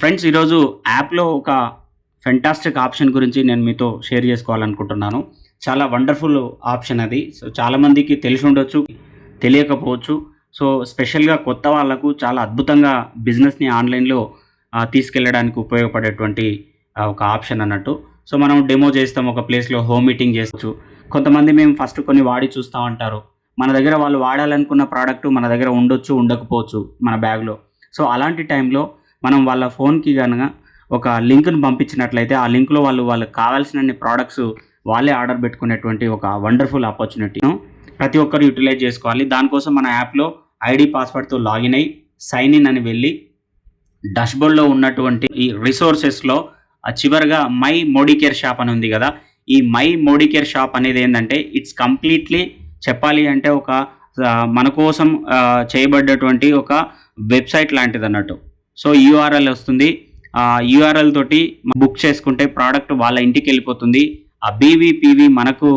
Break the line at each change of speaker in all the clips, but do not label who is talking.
Friends ఈరోజు యాప్లో ఒక ఫెంటాస్టిక్ ఆప్షన్ గురించి నేను మీతో షేర్ చేసుకోవాలనుకుంటున్నాను. చాలా వండర్ఫుల్ ఆప్షన్ అది. సో చాలామందికి తెలిసి ఉండొచ్చు తెలియకపోవచ్చు. సో స్పెషల్గా కొత్త వాళ్ళకు చాలా అద్భుతంగా బిజినెస్ని ఆన్లైన్లో తీసుకెళ్ళడానికి ఉపయోగపడేటువంటి ఒక ఆప్షన్ అన్నట్టు. సో మనం డెమో చేస్తాం ఒక ప్లేస్లో హోమ్ మీటింగ్ చేసుకోవచ్చు కొంతమంది మేము ఫస్ట్ కొన్ని వాడి చూస్తూ ఉంటారు. మన దగ్గర వాళ్ళు వాడాలనుకున్న ప్రోడక్ట్ మన దగ్గర ఉండొచ్చు ఉండకపోవచ్చు మన బ్యాగ్లో సో అలాంటి టైంలో మనం వాళ్ళ ఫోన్కి కనుక ఒక లింక్ను పంపించినట్లయితే ఆ లింక్లో వాళ్ళు వాళ్ళకి కావాల్సిన ప్రోడక్ట్స్ వాళ్ళే ఆర్డర్ పెట్టుకునేటువంటి ఒక వండర్ఫుల్ ఆపర్చునిటీను ప్రతి ఒక్కరు యూటిలైజ్ చేసుకోవాలి. దానికోసం మన యాప్లో ఐడి పాస్వర్డ్తో లాగిన్ అయ్యి సైన్ ఇన్ అని వెళ్ళి డాష్బోర్డ్లో ఉన్నటువంటి ఈ రిసోర్సెస్లో చివరిగా మై మోడీకేర్ షాప్ అని ఉంది కదా ఈ మై మోడీకేర్ షాప్ అనేది ఏంటంటే ఇట్స్ కంప్లీట్లీ చెప్పాలి అంటే ఒక మన కోసం చేయబడ్డటువంటి ఒక వెబ్సైట్ లాంటిది అన్నట్టు సో యూఆర్ఎల్ వస్తుంది. ఆ యూఆర్ఎల్ తోటి బుక్ చేసుకుంటే ప్రోడక్ట్ వాళ్ళ ఇంటికి వెళ్ళిపోతుంది. ఆ బీవీపీవీ మనకు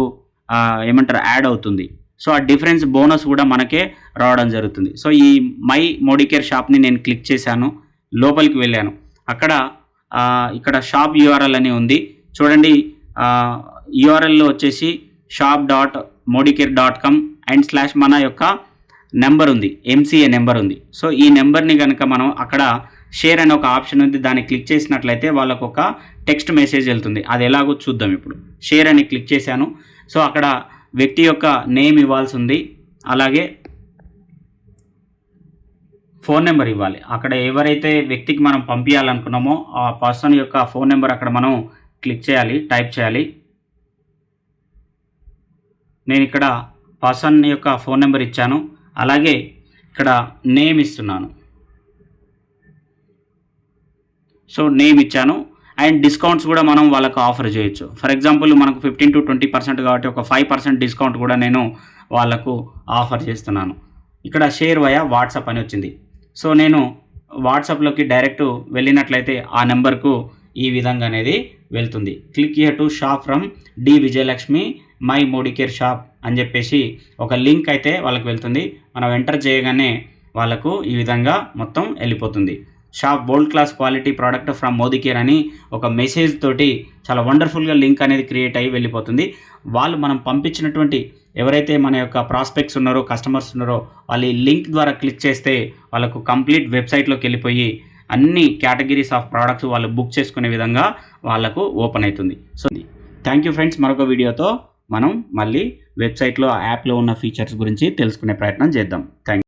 ఏమంటారు యాడ్ అవుతుంది. సో ఆ డిఫరెన్స్ బోనస్ కూడా మనకే రావడం జరుగుతుంది. సో ఈ మై మోడికేర్ షాప్ని నేను క్లిక్ చేశాను. లోపలికి వెళ్ళాను. అక్కడ ఇక్కడ షాప్ యూఆర్ఎల్ అని ఉంది. చూడండి యూఆర్ఎల్లో వచ్చేసి shop dot Modicare dot com and slash మన యొక్క నెంబర్ ఉంది ఎంసీఏ నెంబర్ ఉంది. సో ఈ నెంబర్ని కనుక మనం అక్కడ షేర్ అనే ఒక ఆప్షన్ ఉంది దాన్ని క్లిక్ చేసినట్లయితే వాళ్ళకు ఒక టెక్స్ట్ మెసేజ్ వెళ్తుంది. అది ఎలాగో చూద్దాం ఇప్పుడు. షేర్ అని క్లిక్ చేశాను. సో అక్కడ వ్యక్తి యొక్క నేమ్ ఇవ్వాల్సి ఉంది. అలాగే ఫోన్ నెంబర్ ఇవ్వాలి. అక్కడ ఎవరైతే వ్యక్తికి మనం పంపించాలనుకున్నామో ఆ పర్సన్ యొక్క ఫోన్ నెంబర్ అక్కడ మనం క్లిక్ చేయాలి టైప్ చేయాలి. నేను ఇక్కడ పర్సన్ యొక్క ఫోన్ నెంబర్ ఇచ్చాను. అలాగే ఇక్కడ నేమ్ ఇస్తున్నాను. సో నేమ్ ఇచ్చాను. అండ్ డిస్కౌంట్స్ కూడా మనం వాళ్ళకు ఆఫర్ చేయొచ్చు. ఫర్ ఎగ్జాంపుల్ మనకు ఫిఫ్టీన్ టు ట్వంటీ పర్సెంట్ కాబట్టి ఒక ఫైవ్ పర్సెంట్ డిస్కౌంట్ కూడా నేను వాళ్ళకు ఆఫర్ చేస్తున్నాను. ఇక్కడ షేర్ వయా వాట్సాప్ అని వచ్చింది. సో నేను వాట్సాప్లోకి డైరెక్ట్ వెళ్ళినట్లయితే ఆ నెంబర్కు ఈ విధంగా అనేది వెళ్తుంది. Click here to shop from the Vijayalakshmi my Modicare shop. అని చెప్పేసి ఒక లింక్ అయితే వాళ్ళకి వెళ్తుంది. మనం ఎంటర్ చేయగానే వాళ్ళకు ఈ విధంగా మొత్తం వెళ్ళిపోతుంది. Shop world class quality product from Modicare అని ఒక మెసేజ్ తోటి చాలా వండర్ఫుల్గా లింక్ అనేది క్రియేట్ అయ్యి వెళ్ళిపోతుంది. వాళ్ళు మనం పంపించినటువంటి ఎవరైతే మన యొక్క ప్రాస్పెక్ట్స్ ఉన్నారో కస్టమర్స్ ఉన్నారో వాళ్ళు ఈ లింక్ ద్వారా క్లిక్ చేస్తే వాళ్ళకు కంప్లీట్ వెబ్సైట్లోకి వెళ్ళిపోయి అన్ని కేటగిరీస్ ఆఫ్ ప్రోడక్ట్స్ వాళ్ళు బుక్ చేసుకునే విధంగా వాళ్ళకు ఓపెన్ అవుతుంది. So thank you friends. మరొక వీడియోతో మనం మళ్ళీ వెబ్సైట్లో ఆ యాప్లో ఉన్న ఫీచర్స్ గురించి తెలుసుకునే ప్రయత్నం చేద్దాం. థ్యాంక్